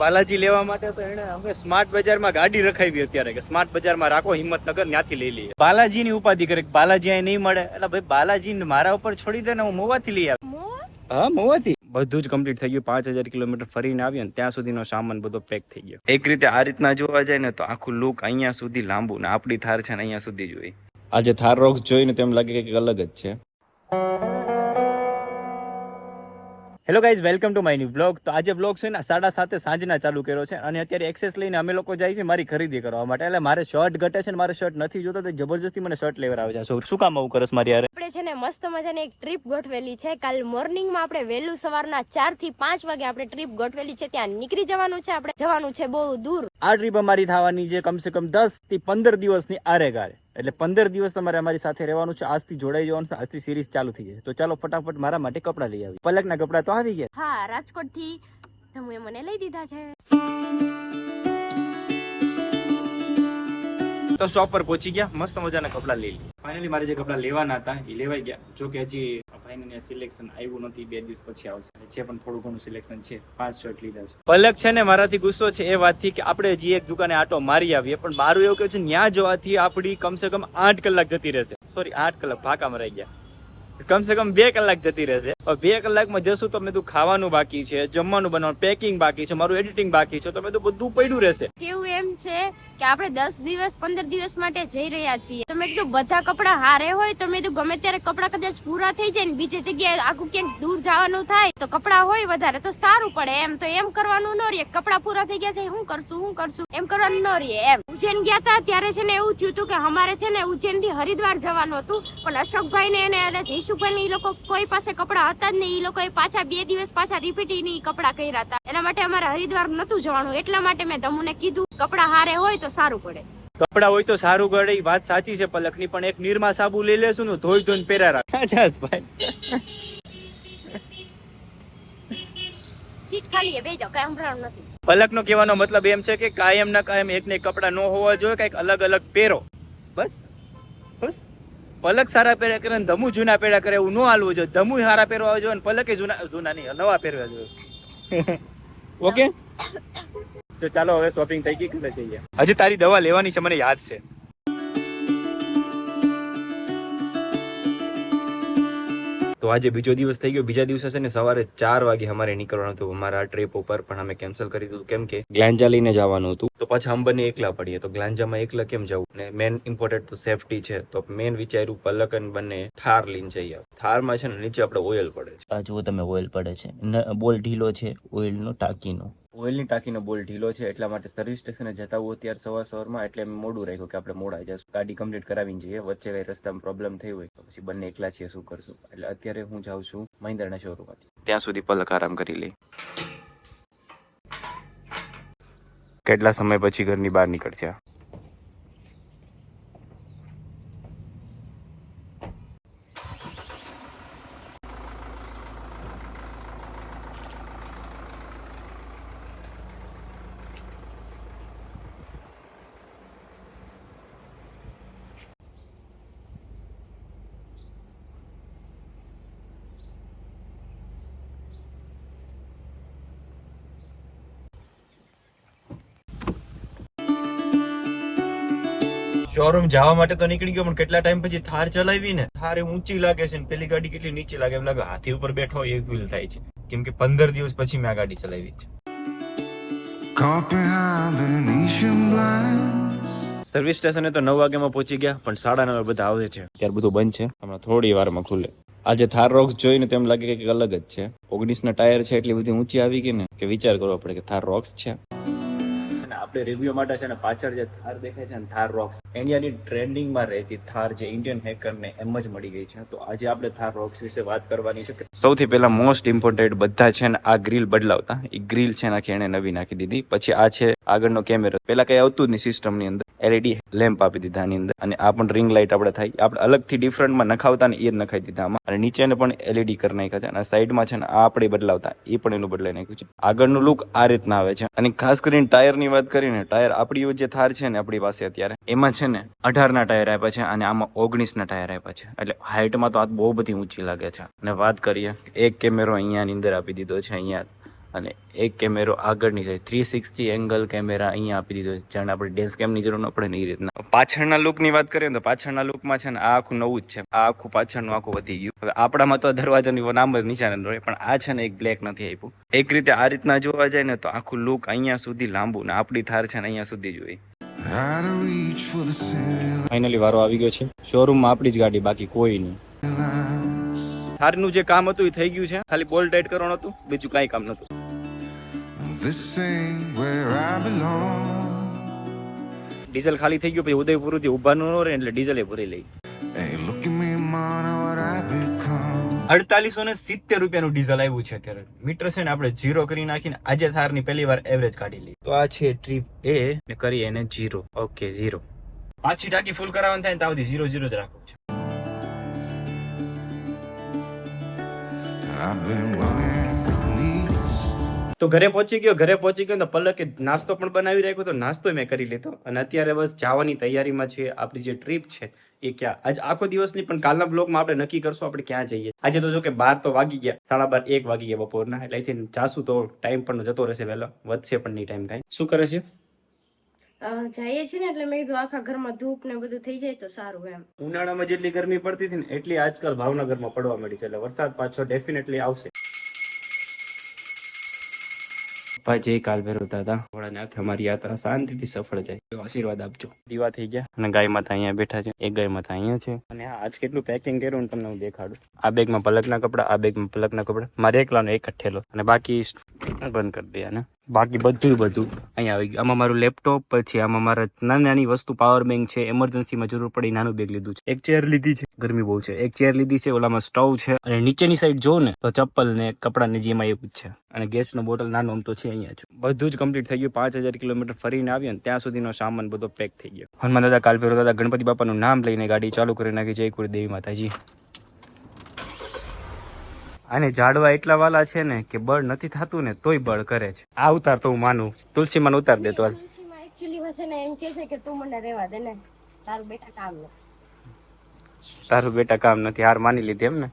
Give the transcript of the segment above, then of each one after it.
બાલાજી લેવા માટે તો એને અમે સ્માર્ટ બજારમાં ગાડી રખાવી અત્યારે કે સ્માર્ટ બજારમાં રાખો હિંમતનગર ત્યાંથી લઈ લઈએ. બાલાજીની ઉપાધિ કરે બાલાજી અહીં નહીં મળે? એટલે ભાઈ બાલાજી મારા ઉપર છોડી દે ને હું મોવાથી લઈ આવું. મોર હા મોવાથી. બધું જ કમ્પ્લીટ થઈ ગયું. પાંચ હજાર કિલોમીટર ફરીને આવ્યો ને ત્યાં સુધીનો સામાન બધો પેક થઈ ગયો. એક રીતે આ રીતના જોવા જાય ને તો આખું લુક અહીંયા સુધી લાંબુ ને આપણી થાર છે ને અહીંયા સુધી જોઈ આજે થાર રોક્સ જોઈને તેમ લાગે કે અલગ જ છે. Hello guys welcome to my new blog તો આજે બ્લોગ છે ને સાડા સાતે સાંજના ચાલુ કર્યો છે અને અત્યારે એક્સેસ લઈને અમે લોકો જાય છે મારી ખરીદી કરવા માટે. એટલે મારે શર્ટ ઘટે છે મારે શર્ટ નથી જોતો તો જબરજસ્તી મને શર્ટ લેવા આવે છે. શું કામ આવું કરસ મારી યાર આપણે છે ને મસ્ત મજાની એક ટ્રીપ ગોઠવેલી છે. કાલ મોર્નિંગમાં આપણે વહેલું સવારના ચારથી પાંચ વાગે આપણે ટ્રીપ ગોઠવેલી છે. ત્યાં નીકળી જવાનું છે આપણે. જવાનું છે બહુ દૂર. આ ટ્રીપ અમારી થવાની છે કમસે કમ દસથી પંદર દિવસની આરે ગારે. એટલે પંદર દિવસ તમારે અમારી સાથે રહેવાનું છે. આજથી જોડાઈ જવાનું છે. આજથી સિરીઝ ચાલુ થઈ જશે તો ચાલો ફટાફટ મારા માટે કપડાં લઈ આવી પલકના કપડાં તો આવી ગયા. હા રાજકોટથી મને લઈ દીધા છે. તો શોપ પર પહોંચી ગયા મસ્ત મજાના કપડાં લઈ લીધા. ફાઇનલી મારે જે કપડાં લેવાના હતા એ લેવાઈ ગયા. જો કે હજી ફાઇનલ સિલેક્શન આવ્યું નથી બે દિવસ પછી આવશે. છે પણ થોડું ઘણું સિલેક્શન છે પાંચ શર્ટ લીધા છે. પલક છે ને મારાથી ગુસ્સો છે એ વાતથી કે આપણે હજી એક દુકાને આટો મારી આવીએ પણ મારું એવું કહે છે ન્યા જવાથી આપણી કમસે કમ આઠ કલાક જતી રહેશે. સોરી આઠ કલાક ફાંકામાં મરાઈ ગયા. કમસે કમ બે કલાક જતી રહેશે. બે કલાકમાં જશું તો મેં તું ખાવાનું બાકી છે, જમવાનું બનાવવાનું પેકિંગ બાકી છે, મારું એડિટિંગ બાકી છે, તો મેં તો બધું પડ્યું રહેશે. કેવું એમ છે કે આપણે દસ દિવસ, પંદર દિવસ માટે જઈ રહ્યા છીએ. તમે કીધું બધા કપડા હારે હોય, તો મેં ગમે ત્યારે કપડા કદાચ પૂરા થઈ જાય ને બીજી જગ્યાએ આખું ક્યાંક દૂર જવાનું થાય, તો કપડા હોય વધારે, તો સારું પડે એમ. તો એમ કરવાનું ન રહીએ કપડા પૂરા થઈ ગયા છે શું કરશું, હું કરશું, એમ કરવાનું ન રહીએ એમ. ઉજ્જૈન ગયા હતા ત્યારે છે ને એવું થયું હતું કે અમારે છે ને ઉજ્જૈનથી હરિદ્વાર જવાનું હતું, પણ અશોકભાઈ ને એને એટલે જયશુભાઈ એ લોકો કોઈ પાસે કપડા હતા જ નહીં. એ લોકોએ પાછા બે દિવસ પાછા રિપીટની કપડા કર્યા હતા. એના માટે અમારે હરિદ્વાર નતું જવાનું. એટલા માટે મેં તમને કીધું કપડા હારે હોય તો સારું પડે. કપડા હોય તો સારું ગળે એ વાત સાચી છે પલકની પણ એક નિરમા સાબુ લઈ લેશું ને ધોઈ ધોઈને પહેરા રાખ. ભાઈ. સીટ ખાલી બે જાવ કઈ સંભળાવાનું નથી. પલકનો કહેવાનો મતલબ એમ છે કે કાયમ ના કાયમ એક ને કપડા ન હોવા જોઈએ કંઈક અલગ અલગ પહેરો. બસ. બસ. પલક સારા પહેર્યા કરે ને ધમુ જૂના પહેર્યા કરે એવું ન હાલવું જોઈએ. ધમુ સારા પહેરવા જોઈએ અને પલકે જૂના જૂના નહીં નવા પહેરવા જોઈએ. ઓકે તો ચાલો હવે શોપિંગ થઈ ગઈ ઘરે જઈએ. હજી તારી દવા લેવાની છે મને યાદ છે. તો આજે બીજો દિવસ થઈ ગયો. બીજા દિવસે છે ને સવારે ચાર વાગે અમારે નીકળવાનું હતું. અમારા ટ્રીપ ઉપર પણ અમે કેન્સલ કરી દીધું. કેમ કે ગ્લાંજા લઈને જવાનું હતું. તો પાછા અમે બંને એકલા પડીએ. તો ગ્લાંજામાં એકલા કેમ જવું? ને મેન ઇમ્પોર્ટન્ટ તો સેફટી છે. તો મેન વિચાર્યું પલક અને બંને થાર લઈને જઈએ થારમાં છે ને નીચે આપણે ઓઇલ પડે છે. આ જુઓ તમે ઓઇલ પડે છે. બોલ ઢીલો છે ઓઇલનો ટાંકીનો. ઓઇલની ટાંકીનો બોલ ઢીલો છે એટલા માટે સર્વિસ સ્ટેશને જતા હોઉં ત્યારે સવાર સવારમાં એટલે અમે મોડું રાખ્યું કે આપણે મોડા જશું ગાડી કમ્પ્લીટ કરાવીને જઈએ વચ્ચે કઈ રસ્તામાં પ્રોબ્લેમ થઈ હોય તો પછી બંને એકલા છીએ શું કરશું? એટલે અત્યારે હું જાઉં છું મહિન્દ્રાના શોરૂમમાંથી ત્યાં સુધી પલક આરામ કરી લે કેટલા સમય પછી ઘરની બહાર નીકળશે શોરૂમ જવા માટે તો નીકળી ગયો પણ કેટલા ટાઈમ પછી થાર ચલાવી ને થાર ઊંચી લાગે છે ને પેલી ગાડી કેટલી નીચી લાગે એમ લાગે હાથી ઉપર બેઠો એ ફીલ થાય છે. કેમ કે પંદર દિવસ પછી મેં આ ગાડી ચલાવી છે. સર્વિસ સ્ટેશને તો નવ વાગ્યામાં પહોંચી ગયા પણ સાડા નવે બધા આવે છે. ત્યારે બધું બંધ છે. હમણાં થોડી વારમાં ખુલે. આજે થાર રોક્સ જોઈને તેમ લાગે કે અલગ જ છે. ઓગણીસ ના ટાયર છે એટલી બધી ઊંચી આવી ગઈ ને કે વિચાર કરવો પડે કે થાર રોક્સ છે. આપણે રિવ્યુ માટે છે ને પાછળ જે થાર દેખાય છે ને, થાર રોક્સ ઇન્ડિયાની ટ્રેન્ડિંગમાં રહેતી થાર જે ઇન્ડિયન હેકરને એમ જ મળી ગઈ છે. તો આજે આપણે થાર રોક્સ વિશે વાત કરવાની છે સૌથી પહેલા મોસ્ટ ઇમ્પોર્ટન્ટ બધા છે ને આ ગ્રીલ બદલાવતા. એ ગ્રીલ છે નાખી એને નવી નાખી દીધી. પછી આ છે આગળનો કેમેરો પેલા કઈ આવતું જ નહીં સિસ્ટમની અંદર. એલઈડી લેમ્પ આપી દીધા આની અંદર. અને આ પણ રિંગ લાઇટ આપણે થાય. આપણે અલગથી ડિફરન્ટમાં નખાવતા ને એ જ નખાઈ દીધા આમાં. અને નીચેને પણ એલઈડી કરી નાખ્યા છે. અને સાઈડમાં છે ને આ આપણે બદલાવતા. એ પણ એનું બદલાઈ નાખ્યું છે. આગળનું લુક આ રીતના આવે છે. અને ખાસ કરીને ટાયરની વાત કરીને ટાયર આપણી જે થાર છે ને આપણી પાસે અત્યારે. એમાં છે ને અઢારના ટાયર આપ્યા છે અને આમાં ઓગણીસના ટાયર આપ્યા છે. એટલે હાઇટમાં તો આ બહુ બધી ઊંચી લાગે છે. અને વાત કરીએ, એક કેમેરો અહીંયાની અંદર આપી દીધો છે, અહીંયા અને એક કેમેરો આગળની side three sixty angle camera અહીંયા આપી દીધો છે. જાણે આપણે ડેન્સ કેમની જરૂર ન પડે ને એ રીતના. પાછળના લુકની વાત કરીએ તો પાછળના લુકમાં છે ને આ આખું નવું જ છે. આ આખું પાછળનું આખું વધી ગયું. હવે આપણામાં તો દરવાજાની નામ જ નિશાન રહે પણ આ છે ને એક બ્લેક નથી આપ્યું. એક રીતે આ રીતના જોવા જાય ને તો આખું લુક અહીંયા સુધી લાંબુ ને આપણી થાર છે ને અહીંયા સુધી જોઈ. Out of reach for the city finally વારો આવી ગયો છે. શોરૂમમાં આપણી જ ગાડી બાકી કોઈ નહીં. થારનું જે કામ હતું એ થઈ ગયું છે. ખાલી બોલ ટાઈટ કરવાનું હતું બીજું કાંઈ કામ નતું ડીઝલ ખાલી થઈ ગયું પછી ઉદયપુરથી ઉભાનું ન રહે એટલે ડીઝલ એ ભરી લઈ. અડતાલીસો ને સિત્તેર રૂપિયાનું ડીઝલ આવ્યું છે અત્યારે. મીટર છે ને આપણે જીરો કરી નાખીને આજે થારની પહેલી વાર એવરેજ કાઢી લઈ તો આ છે ટ્રીપ એ ને કરી એને જીરો ઓકે જીરો પાછી ટાંકી ફૂલ કરાવવાનું થાય ને ત્યાં સુધી ઝીરો ઝીરો જ રાખવું છે. તો ઘરે પહોંચી ગયો ઘરે પહોંચી ગયો તો પલકે નાસ્તો પણ બનાવી રાખ્યો તો નાસ્તો મેં કરી લીધો. અને અત્યારે બસ જવાની તૈયારીમાં છે આપણી જે ટ્રીપ છે એ ક્યાં? આજ આખો દિવસની પણ કાલના બ્લોગમાં આપણે નક્કી કરશું આપણે ક્યાં જઈએ. આજે તો જો કે બાર તો વાગી ગયા સાડા બાર એક વાગી ગયા બપોરના એટલે અહીંથી જાશું તો ટાઈમ પણ જતો રહેશે વહેલો વધશે પણ નહીં ટાઈમ કાંઈ. શું કરે છે? જઈએ છે ને એટલે મેં કીધું આખા ઘરમાં ધૂપ ને બધું થઈ જાય તો સારું એમ. ઉનાળામાં જેટલી ગરમી પડતી હતી ને એટલી આજકાલ ભાવનગરમાં પડવા મળી છે એટલે વરસાદ પાછો ડેફિનેટલી આવશે. ભાઈ જે કાલ ભેરવતા હતા ભોળાનાથ અમારી યાત્રા શાંતિથી સફળ જાય. એવો આશીર્વાદ આપજો. દીવા થઈ ગયા. અને ગાય માતા અહીંયા બેઠા છે. એક ગાય માતા અહીંયા છે. અને આજ કેટલું પેકિંગ કર્યું ને તમને હું દેખાડું. આ બેગમાં પલકના કપડા આ બેગમાં પલકના કપડા. મારે એકલાનો એક જ ઠેલો. અને બાકી બંધ કરી દે ને બાકી બધું બધું. અહીંયા આવી ગયું. આમાં મારું લેપટોપ, પછી આમાં મારા નાની નાની વસ્તુ પાવર બેંક છે એમરજન્સીમાં જરૂર પડી, નાનું બેગ લીધું છે. એક ચેર લીધી છે. ગરમી બહુ છે. એક ચેર લીધી છે, ઓલામાં સ્ટવ છે. અને નીચેની સાઈડ જો ને, તો ચપ્પલ ને કપડા ને જેમાં એવું જ છે. અને ગેસનો બોટલ નાનો, આમ તો છે અહીંયા છે બધું જ કમ્પ્લીટ થઈ ગયું. પાંચ હજાર કિલોમીટર ફરીને આવ્યો ને, ત્યાં સુધીનો સામાન બધો પેક થઈ ગયો. હનુમાન દાદા કાલ દાદા, ગણપતિ બાપાનું નામ લઈને ગાડી ચાલુ કરી નાખી. જય કુળ દેવી માતાજી. અને ઝાડવા એટલા વાલા છે ને કે બળ નથી થતું ને તોય બળ કરે છે. આ ઉતાર તો હું માનું. તુલસી માં ઉતાર દેતો તુલસીમાં એકચ્યુઅલી છે ને એમ કે છે કે તું મને રહેવા દે ને. તારું બેટા કામ તારું બેટા કામ નથી. હાર માની લીધી એમ ને?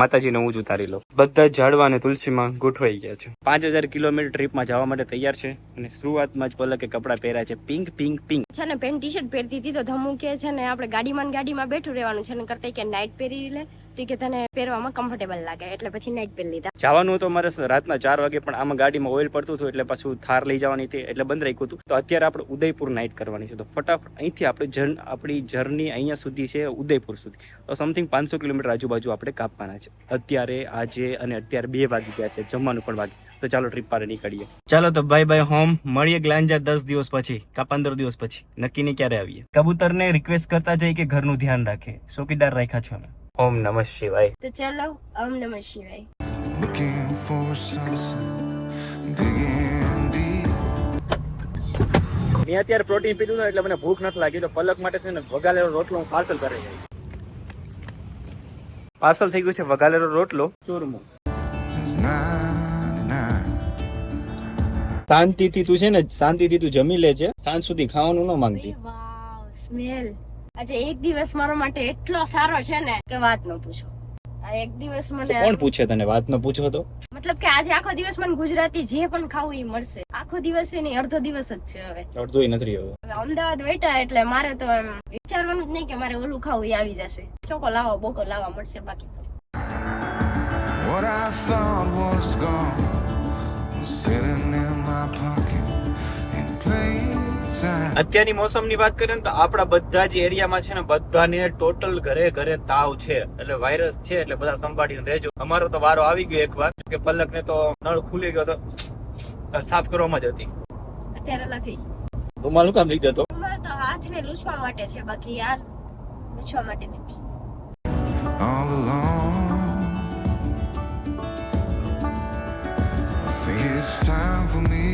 માતાજીને હું જ ઉતારી લઉં. બધા ઝાડવા અને તુલસીમાં ગોઠવાઈ ગયા છે. પાંચ હજાર કિલોમીટર ટ્રીપમાં જવા માટે તૈયાર છે અને શરૂઆતમાં જ પલકે કપડાં પહેર્યા છે પિંક પિંક પિંક. છે ને પેન્ટ ટી શર્ટ પહેરતી હતી તો ધમુ કે છે ને આપણે ગાડીમાં ગાડીમાં બેઠું રહેવાનું છે ને કરતા કે નાઇટ પહેરી લે. તો કે તને પહેરવામાં કમ્ફર્ટેબલ લાગે એટલે પછી નાઇટ પહેરી લીધા. જવાનું તો મારે રાતના ચાર વાગે પણ આમાં ગાડીમાં ઓઇલ પડતું હતું એટલે પાછું થાર લઈ જવાની હતી એટલે બંધ રાખ્યું હતું. તો અત્યારે આપણે ઉદયપુર નાઇટ કરવાની છે. તો ફટાફટ અહીંથી આપણે જર્ન આપણી જર્ની અહીંયા સુધી છે ઉદયપુર સુધી. તો સમથિંગ પાંચસો કિલોમીટર આજુબાજુ આપણે કાપવાના છે. અત્યારે આજે અને અત્યારે બે વાગી ગયા છે. જમવાનું પણ વાગી તો ચાલો ટ્રીપ પારે નીકળીએ. ચાલો તો બાય બાય હોમ મળીએ ગ્લાંજા દસ દિવસ પછી કા પંદર દિવસ પછી. નક્કી નહીં ક્યારે આવીએ. કબૂતરને રિક્વેસ્ટ કરતા જઈએ કે ઘરનું ધ્યાન રાખે. ચોકીદાર રાખ્યા છો અમે. ઓમ નમઃ શિવાય. તો ચલો ઓમ નમઃ શિવાય. Looking for sunset, digging deep. મેં અત્યારે પ્રોટીન પીધું ને એટલે મને ભૂખ નથી લાગી. તો પલક માટે છે ને વગાલેલો રોટલો હું પાર્સલ કરી જાય પાર્સલ થઈ ગયું છે વગાલેલો રોટલો. ચૂરમું. 99. શાંતિથી તું છે ને શાંતિથી તું જમી લેજે. સાંજ સુધી ખાવાનું ન માંગતી. સ્મેલ. આજે એક દિવસ મારા માટે એટલો સારો છે ને કે વાત ન પૂછો. આ એક દિવસ મને કોણ પૂછે તને? વાત ન પૂછો તો. મતલબ કે આજે આખો દિવસ મને ગુજરાતી જે પણ ખાવું એ મળશે. આખો દિવસ એ નહીં અડધો દિવસ જ છે હવે. અડધોય નથી હવે અમદાવાદ બેઠા એટલે મારે તો એમ વિચારવાનું જ નહીં કે મારે ઓલું ખાવું એ આવી જશે. ચોકો લાવો બોકો લાવવા મળશે બાકી તો. What I thought was gone was sitting in my pocket in plain. અત્યારની મોસમની વાત કરીએ ને તો આપણા બધા જ એરિયામાં છે ને બધાને ટોટલ ઘરે ઘરે તાવ છે. એટલે વાયરસ છે એટલે બધા સંભાળીને રહેજો. અમારો તો વારો આવી ગયો એકવાર. કે પલકને તો નળ ખુલી ગયો તો સાફ કરવામાં જ હતી. અત્યારે નથી. રૂમાલ કામ લીધો તો તો હાથને લૂછવા માટે છે બાકી યાર. લૂછવા માટે નથી. All alone. I think it's time for me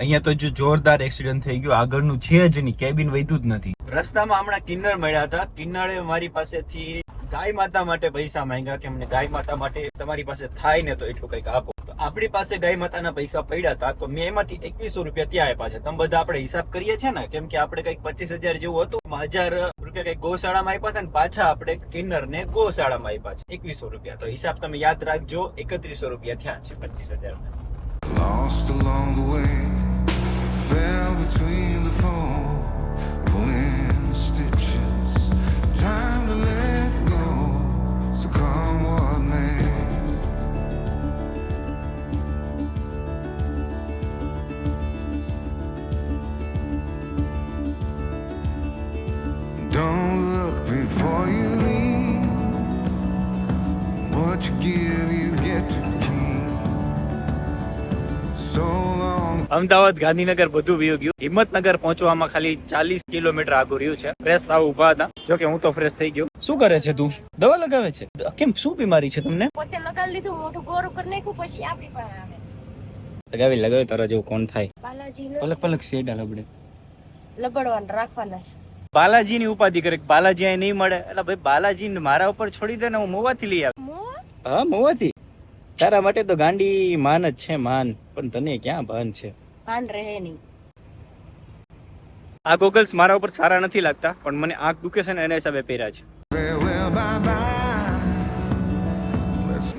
અહીંયા તો જો જોરદાર એક્સિડન્ટ થઈ ગયો. આગળનું છે જ નહીં. કેબિન વધ્યું જ નથી. રસ્તામાં હમણાં કિન્નર મળ્યા હતા. કિન્નરે મારી પાસેથી ગાય માતા માટે પૈસા માંગ્યા કે મને ગાય માતા માટે તમારી પાસે થાય ને તો એટલું કંઈક આપો. તો આપણી પાસે ગાય માતાના પૈસા પડ્યા હતા તો મેં એમાંથી એકવીસો રૂપિયા ત્યાં આપ્યા છે. તમે બધા આપણે હિસાબ કરીએ છીએ ને? કેમ કે આપણે કંઈક પચીસ હજાર જેવું હતું. હજાર રૂપિયા કઈ ગૌશાળામાં આપ્યા હતા ને પાછા આપણે કિન્નર ને ગૌશાળામાં આપ્યા છે. એકવીસો રૂપિયા. તો હિસાબ તમે યાદ રાખજો એકત્રીસો રૂપિયા થયા છે પચીસ હજાર Lost along the way, fell between the four, pulling Ahmedabad Gandhinagar બધું વ્યુ ગયું હિંમતનગર પહોંચવામાં ખાલી ચાલીસ કિલોમીટર આગળ રહ્યું છે. ફ્રેશ થાવ ઊભા હતા. જો કે હું તો ફ્રેશ થઈ ગયો. શું કરે છે તું? દવા લગાવે છે? કેમ શું બીમારી છે તમને? પોતે લગાવી લીધું મોટું ગોરું કરી નાખ્યું પછી આપણી પણ આવે. લગાવી લગાવી તારા જેવું કોણ થાય? પલક પલક શેડ લબડે. લબડવાના રાખવાના છે. બાલાજી ની ઉપાધિ કરે બાલાજી અહીં નહીં મળે? એટલે ભાઈ બાલાજી મારા ઉપર છોડી દે ને હું મોવાથી લઈ આવ? હા મોવાથી. તારા માટે તો ગાંડી માન જ છે માન. પણ તને ક્યાં ભાન છે? ભાન રહે નહીં. આ ગોગલ્સ મારા ઉપર સારા નથી લાગતા પણ મને આંખ દુખે છે ને એના હિસાબે પહેર્યા છે.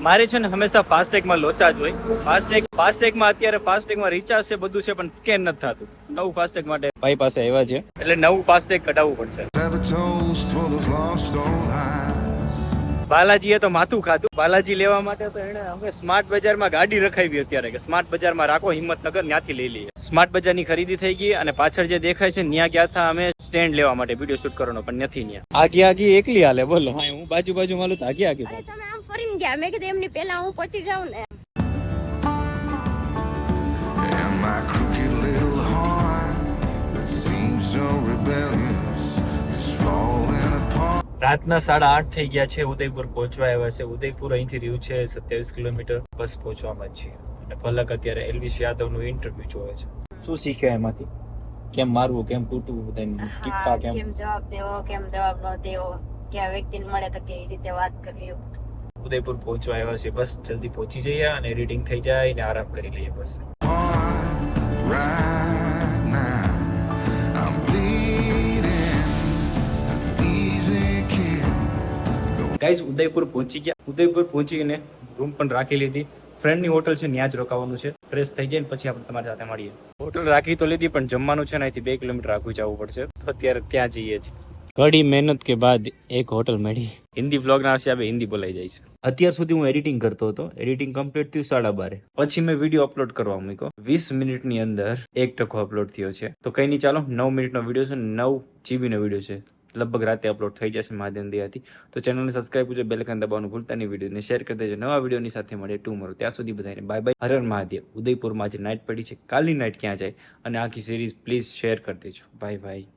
મારે છે ને હંમેશા ફાસ્ટેગમાં લોચા જ હોય. ફાસ્ટેગ ફાસ્ટેગમાં અત્યારે ફાસ્ટેગમાં રિચાર્જ છે બધું છે પણ સ્કેન નથી થતું. નવું ફાસ્ટેગ માટે ભાઈ પાસે આવ્યા છે. એટલે નવું ફાસ્ટેગ કઢાવવું પડશે. બાલાજીએ તો માથું ખાધું. બાલાજી લેવા માટે તો એને હવે સ્માર્ટ બજારમાં ગાડી રખાવી અત્યારે કે સ્માર્ટ બજારમાં રાખો હિંમતનગર ત્યાંથી લઈ લઈએ. સ્માર્ટ બજારની ખરીદી થઈ ગઈ અને પાછળ જે દેખાય છે ત્યાં ગયા હતા અમે સ્ટેન્ડ લેવા માટે વીડિયો શૂટ કરવાનો પણ નથી ત્યાં આગી આગી એકલી હાલે બોલો. હા હું બાજુ બાજુ માલું તો આગી આગી તમે આમ ફરીને ગયા મેં કીધું એમની પહેલા હું પહોંચી જાઉં ને. My crooked little heart that seems so rebellious. રાતના સાડા આઠ થઈ ગયા છે ઉદયપુર પહોંચવા આવ્યા છે. ઉદયપુર અહીંથી રહ્યું છે સત્યાવીસ કિલોમીટર. બસ પહોંચવામાં જ છીએ અને પલક અત્યારે એલવીસ યાદવનું ઇન્ટરવ્યુ જોવે છે. શું શીખ્યો એમાંથી? કેમ મારવું કેમ તૂટવું બધાને? કેમ? કેમ જવાબ દેવો કેમ જવાબ ન દેવો? ક્યાં વ્યક્તિને મળે તો કેવી રીતે વાત કરવી. ઉદયપુર પહોંચવા આવ્યા છે. બસ જલ્દી પહોંચી જઈએ અને એડિટિંગ થઈ જાય ને આરામ કરી લઈએ બસ. ગાઈઝ ઉદયપુર પહોંચી ગયા. ઉદયપુર પહોંચીને રૂમ પણ રાખી લીધી. ફ્રેન્ડની હોટલ છે ત્યાં જ રોકાવાનું છે. ફ્રેશ થઈ જાય ને પછી આપણે તમારી સાથે મળીએ. હોટલ રાખી તો લીધી પણ જમવાનું છે ને અહીંથી બે કિલોમીટર આગળ જવું પડશે. તો અત્યારે ત્યાં જઈએ છીએ. ઘડી મહેનત કે બાદ એક હોટલ મળી. હિન્દી બ્લોગ ના આવશે હિન્દી બોલાઈ જાય છે. અત્યાર સુધી હું એડિટિંગ કરતો હતો. એડિટિંગ કમ્પ્લીટ થયું સાડા બારે. પછી મેં વીડિયો અપલોડ કરવા મૂક્યો. વીસ મિનિટની અંદર એક ટકો અપલોડ થયો છે. તો કઈ નહીં ચાલો નવ મિનિટનો વીડિયો છે નવ જીબીનો વીડિયો છે. લગભગ રાતે અપલોડ થઈ જશે મહાદેવ દયાથી. તો ચેનલને સબસ્ક્રાઈબ કરજો બેલ આઇકન દબાવવાનું ભૂલતા નહીં. વિડીયોને શેર કરી દેજો. નવા વિડીયોની સાથે મળે ટુ મરો ત્યાં સુધી બધાને બાય બાય હર હર મહાદેવ. ઉદયપુરમાં આજે નાઇટ પડી છે. કાલની નાઇટ ક્યાં જાય? અને આખી સિરીઝ પ્લીઝ શેર કરી દેજો. Bye bye